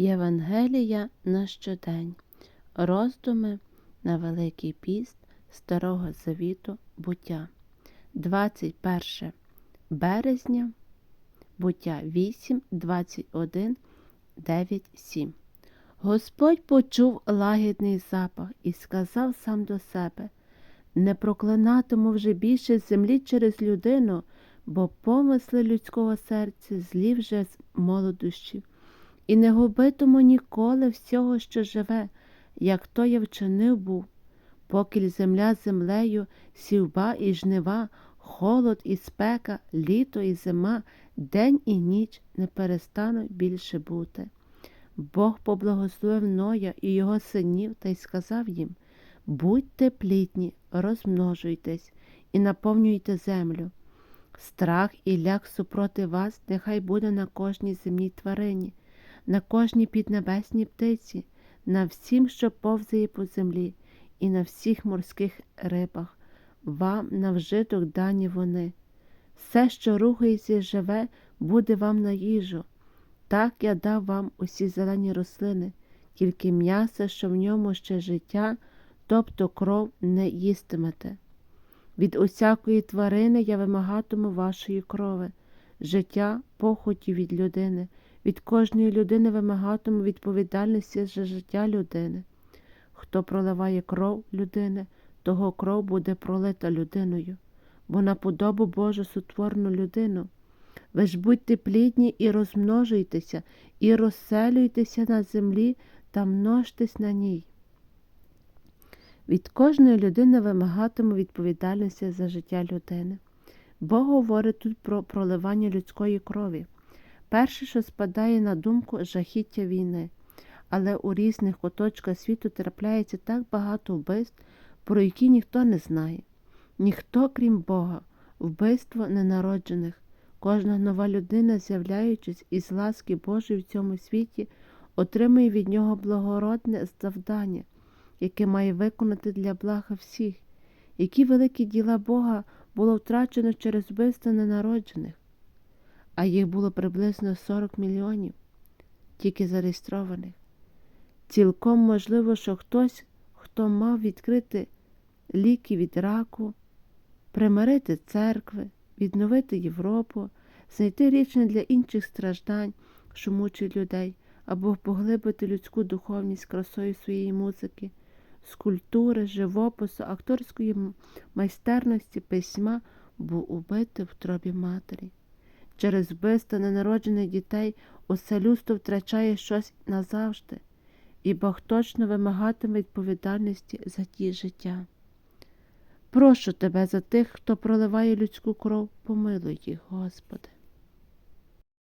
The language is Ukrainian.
Євангелія на щодень. Роздуми на Великий піст Старого Завіту буття. 21 березня, буття 8, 21, 9, 7. Господь почув лагідний запах і сказав сам до себе Не проклинатиму вже більше землі через людину, бо помисли людського серця злі вже з молодощів і не губитиму ніколи всього, що живе, як то я вчинив був, покіль земля землею, сівба і жнива, холод і спека, літо і зима, день і ніч не перестануть більше бути. Бог поблагословив Ноя і його синів та й сказав їм Будьте плітні, розмножуйтесь і наповнюйте землю. Страх і ляк супроти вас нехай буде на кожній земній тварині, на кожній піднебесній птиці, на всім, що повзає по землі, і на всіх морських рибах. Вам на вжиток дані вони. Все, що рухається і живе, буде вам на їжу. Так я дав вам усі зелені рослини, тільки м'ясо, що в ньому ще життя, тобто кров не їстимете. Від усякої тварини я вимагатиму вашої крови, життя похоті від людини, від кожної людини вимагатиму відповідальності за життя людини. Хто проливає кров людини, того кров буде пролита людиною, бо на подобу Божу сотворну людину. Ви ж будьте плідні і розмножуйтеся, і розселюйтеся на землі та множтесь на ній. Від кожної людини вимагатиму відповідальності за життя людини. Бог говорить тут про проливання людської крові. Перше, що спадає на думку жахіття війни, але у різних куточках світу трапляється так багато вбивств, про які ніхто не знає. Ніхто, крім Бога, вбивство ненароджених. Кожна нова людина, з'являючись із ласки Божої в цьому світі, отримує від нього благородне завдання, яке має виконати для блага всіх, які великі діла Бога було втрачено через вбивство ненароджених, а їх було приблизно 40 мільйонів, тільки зареєстрованих. Цілком можливо, що хтось, хто мав відкрити ліки від раку, примирити церкви, відновити Європу, знайти рішення для інших страждань, що мучать людей, або поглибити людську духовність красою своєї музики, скульптури, живопису, акторської майстерності письма, був убитий в тробі матері. Через вбивство ненароджених дітей усе людство втрачає щось назавжди, і Бог точно вимагатиме відповідальності за ті життя. Прошу тебе за тих, хто проливає людську кров, помилуй їх, Господи.